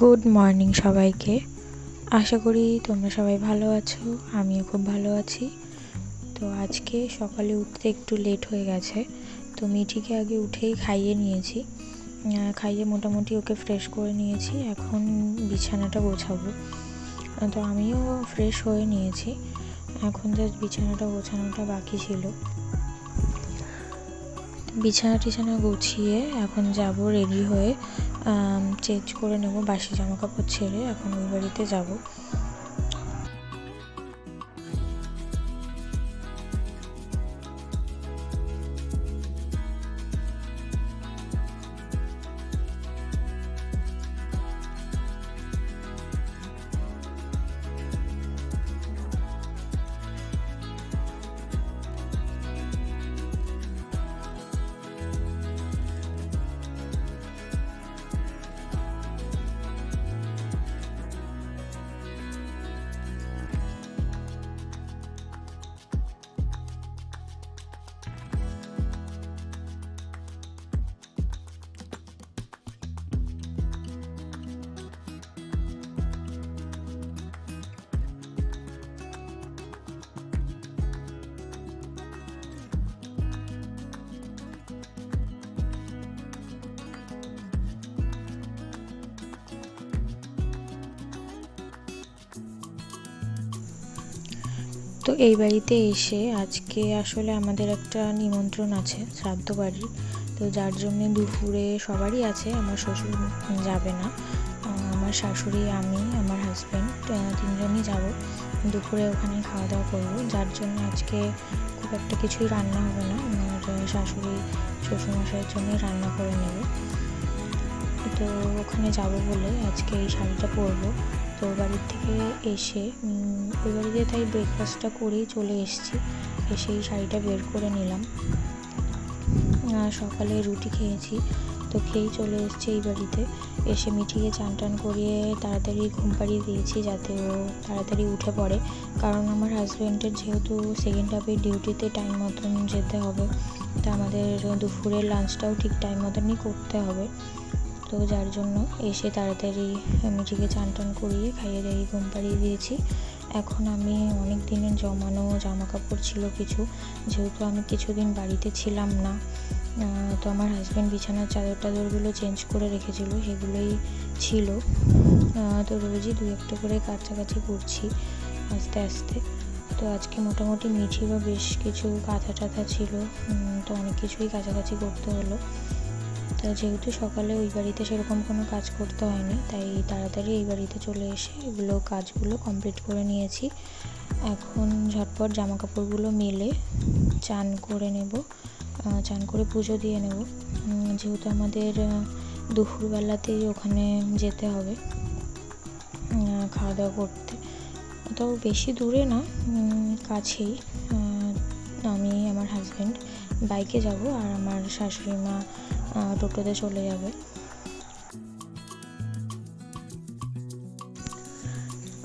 Good morning সবাইকে। আশা করি তোমরা সবাই ভালো আছো, আমিও খুব ভালো আছি। তো আজকে সকালে উঠতে একটু লেট হয়ে গেছে, তো মিঠিকে আগে উঠেই খাইয়ে নিয়েছি। খাইয়ে মোটামুটি ওকে ফ্রেশ করে নিয়েছি, এখন বিছানাটা গোছাবো। তো আমিও ফ্রেশ হয়ে নিয়েছি, এখন জাস্ট বিছানাটা গোছানোটা বাকি ছিল। বিছানা টিছানা গুছিয়ে এখন যাব রেডি হয়ে চেঞ্জ করে নেব। বাসি জামা কাপড় ছেড়ে এখন ওই বাড়িতে যাব। তো এই বাড়িতে এসে আজকে আসলে আমাদের একটা নিমন্ত্রণ আছে, শ্রাদ্ধ বাড়ির তো যার জন্য দুপুরে সবারই আছে, আমার শ্বশুর যাবে না। আমার শাশুড়ি, আমি, আমার হাজব্যান্ড তিনজনই যাব। দুপুরে ওখানে খাওয়া দাওয়া করব। যার জন্য আজকে খুব একটা কিছুই রান্না হবে না। আমার শাশুড়ি, শ্বশুরমশাইয়ের জন্যই রান্না করে নেবে। তো ওখানে যাব বলে আজকে এই শাড়িটা পরবো। তো বাড়ির থেকে এসে ওই বাড়িতে তাই ব্রেকফাস্টটা করেই চলে এসেছি। এসে এই শাড়িটা বের করে নিলাম। সকালে রুটি খেয়েছি, তো খেয়েই চলে এসেছি এই বাড়িতে। এসে মিঠিকে চান টান করিয়ে তাড়াতাড়ি ঘুম পাড়িয়ে দিয়েছি যাতে ও তাড়াতাড়ি উঠে পড়ে। কারণ আমার হাজব্যান্ডের যেহেতু সেকেন্ড হাফে ডিউটিতে টাইম মতন যেতে হবে, তা আমাদের দুপুরের লাঞ্চটাও ঠিক টাইম মতনই করতে হবে। তো যার জন্য এসে তাড়াতাড়ি মিঠিকে চান টান করিয়ে খাইয়ে দাইয়ে ঘুম পাড়িয়ে দিয়েছি। এখন আমি অনেক দিনের জমানো জামা কাপড় ছিল কিছু, যেহেতু আমি কিছুদিন বাড়িতে ছিলাম না তো আমার হাজব্যান্ড বিছানার চাদর টাদরগুলো চেঞ্জ করে রেখেছিল, সেগুলোই ছিল। তো রোজই দু একটা করে কাছাকাছি করছি আস্তে আস্তে। তো আজকে মোটামুটি মিঠি বা বেশ কিছু কাঁথা টাথা ছিল তো অনেক কিছুই কাছাকাছি করতে হলো। তো যেহেতু সকালে ওই বাড়িতে সেরকম কোনো কাজ করতে হয়নি, তাই তাড়াতাড়ি এই বাড়িতে চলে এসে এগুলো কাজগুলো কমপ্লিট করে নিয়েছি। এখন ঝটপট জামা কাপড়গুলো মেলে চান করে নেব চান করে পুজো দিয়ে নেব। যেহেতু আমাদের দুপুরবেলাতেই ওখানে যেতে হবে খাওয়া দাওয়া করতে। তো বেশি দূরে না কাছেই আমি, আমার হাজব্যান্ড বাইকে যাব আর আমার শাশুড়ি মা টোটোতে চলে যাবে।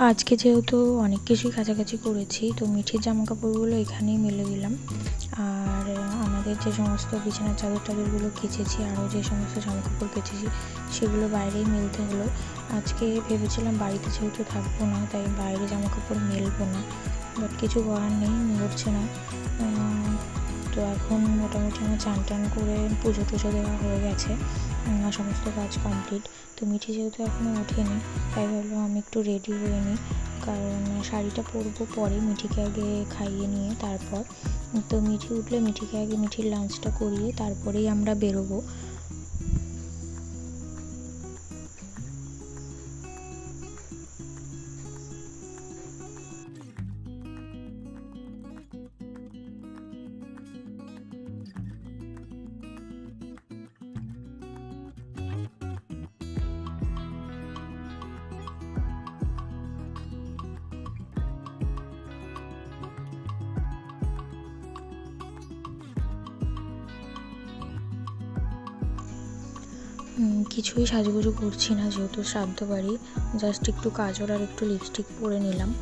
আজকে যেহেতু অনেক কিছুই কাছাকাছি করেছি, তো মিঠির জামা কাপড়গুলো এখানেই মেলে দিলাম। আর আমাদের যে সমস্ত বিছানার চাদর টাদরগুলো কেচেছি, আরও যে সমস্ত জামা কাপড় কেচেছি, সেগুলো বাইরেই মেলতে হলো। আজকে ভেবেছিলাম বাড়িতে যেহেতু থাকব না, তাই বাইরে জামা কাপড় মেলবো না। বাট কিছু করার নেই মরছে না। তো এখন মোটামুটি আমার চান টান করে পুজো টুজো দেওয়া হয়ে গেছে, আমার সমস্ত কাজ কমপ্লিট তো মিঠি যেহেতু এখনও ওঠেনি, তাই ভাবলো আমি একটু রেডি হয়ে নিই। কারণ শাড়িটা পরবো পরে মিঠিকে আগে খাইয়ে নিয়ে তারপর। তো মিঠি উঠলে মিঠিকে আগে মিঠির লাঞ্চটা করিয়ে তারপরেই আমরা বেরোবো। কিছুই সাজুগুজু করছি না, যেহেতু শ্রাদ্ধ বাড়ি। জাস্ট একটু কাজল আর একটু লিপস্টিক পরে নিলাম।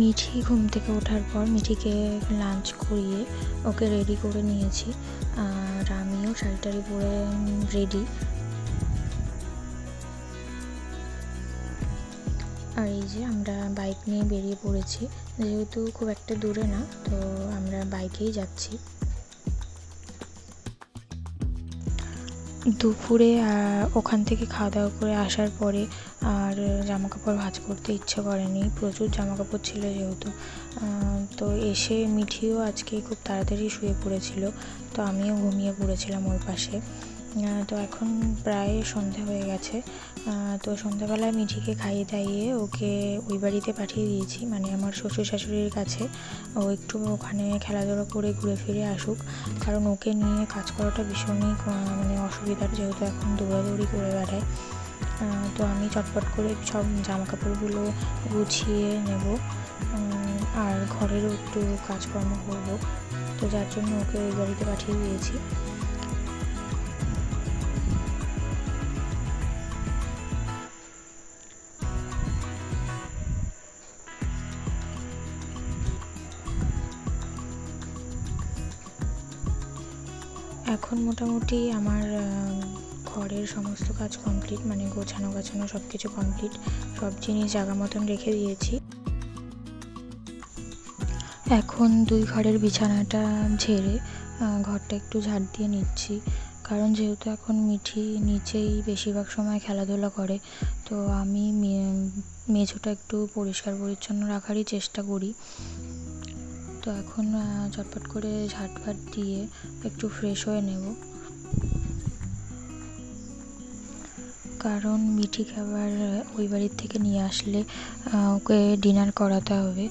মিঠি ঘুম থেকে ওঠার পর মিঠিকে লাঞ্চ করিয়ে ওকে রেডি করে নিয়েছি। আর আমিও শাড়িটারি পরে রেডি আর এই যে আমরা বাইক নিয়ে বেরিয়ে পড়েছি। যেহেতু খুব একটা দূরে না, তো আমরা বাইকেই যাচ্ছি। দুপুরে ওখান থেকে খাওয়া দাওয়া করে আসার পরে আর জামা কাপড় ভাঁজ করতে ইচ্ছে করেনি। প্রচুর জামা কাপড় ছিল যেহেতু। তো এসে মিঠিও আজকে খুব তাড়াতাড়ি শুয়ে পড়েছিল। তো আমিও ঘুমিয়ে পড়েছিলাম ওর পাশে। তো এখন প্রায় সন্ধে হয়ে গেছে। তো সন্ধ্যাবেলায় মিঠিকে খাইয়ে দাইয়ে ওকে ওই বাড়িতে পাঠিয়ে দিয়েছি। মানে আমার শ্বশুর শাশুড়ির কাছে। ও একটু ওখানে খেলাধুলা করে ঘুরে ফিরে আসুক। কারণ ওকে নিয়ে কাজ করাটা ভীষণই মানে অসুবিধার যেহেতু এখন দৌড়াদৌড়ি করে বেড়ায়। তো আমি চটপট করে সব জামা কাপড়গুলো গুছিয়ে নেব। আর ঘরেরও একটু কাজকর্ম করব। তো যার জন্য ওকে ওই বাড়িতে পাঠিয়ে দিয়েছি। এখন মোটামুটি আমার ঘরের সমস্ত কাজ কমপ্লিট মানে গোছানো গাছানো সব কিছু কমপ্লিট সব জিনিস জায়গা মতন রেখে দিয়েছি। এখন দুই ঘরের বিছানাটা ঝেড়ে ঘরটা একটু ঝাড় দিয়ে নিচ্ছি। কারণ যেহেতু এখন মিঠি নিচেই বেশিরভাগ সময় খেলাধুলা করে, তো আমি মেঝোটা একটু পরিষ্কার পরিচ্ছন্ন রাখারই চেষ্টা করি। তো এখন চটপট করে ঝাঁটফাট দিয়ে একটু ফ্রেশ হয়ে নেব। কারণ মিঠি খাবার ওই বাড়ির থেকে নিয়ে আসলে ওকে ডিনার করাতে হবে।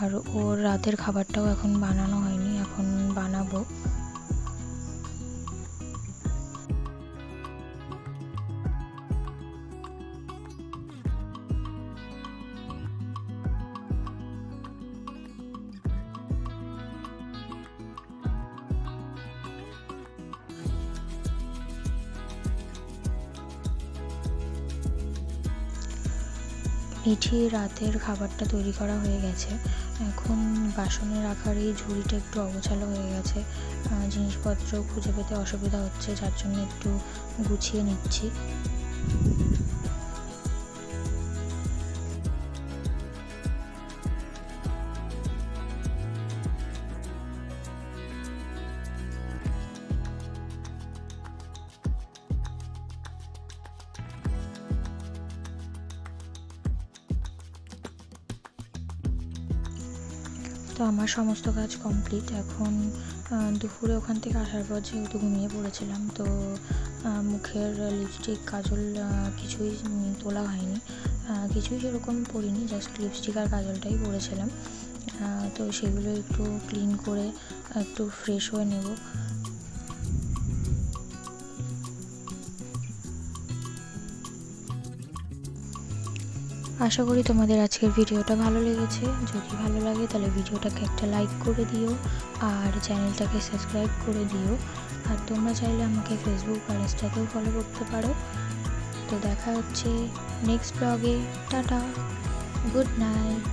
আর ওর রাতের খাবারটাও এখন বানানো হয়নি, এখন বানাবো। মিঠি রাতের খাবারটা তৈরি করা হয়ে গেছে। এখন বাসনে রাখার এই ঝুড়িটা একটু অগোছালো হয়ে গেছে। জিনিসপত্র খুঁজে পেতে অসুবিধা হচ্ছে, যার জন্য একটু গুছিয়ে নিচ্ছি। আমার সমস্ত কাজ কমপ্লিট এখন দুপুরে ওখান থেকে আসার পর যেহেতু ঘুমিয়ে পড়েছিলাম, তো মুখের লিপস্টিক কাজল কিছুই তোলা হয়নি। কিছুই সেরকম পরিনি জাস্ট লিপস্টিক আর কাজলটাই পরেছিলাম। তো সেগুলো একটু ক্লিন করে একটু ফ্রেশ হয়ে নেব। আশা করি তোমাদের আজকের ভিডিওটা ভালো লেগেছে। যদি ভালো লাগে তাহলে ভিডিওটাকে একটা লাইক করে দিও আর চ্যানেলটাকে সাবস্ক্রাইব করে দিও। আর তোমরা চাইলে আমাকে ফেসবুক আর ইনস্টাতেও ফলো করতে পারো। তো দেখা হচ্ছে নেক্সট ব্লগে টাটা। Good night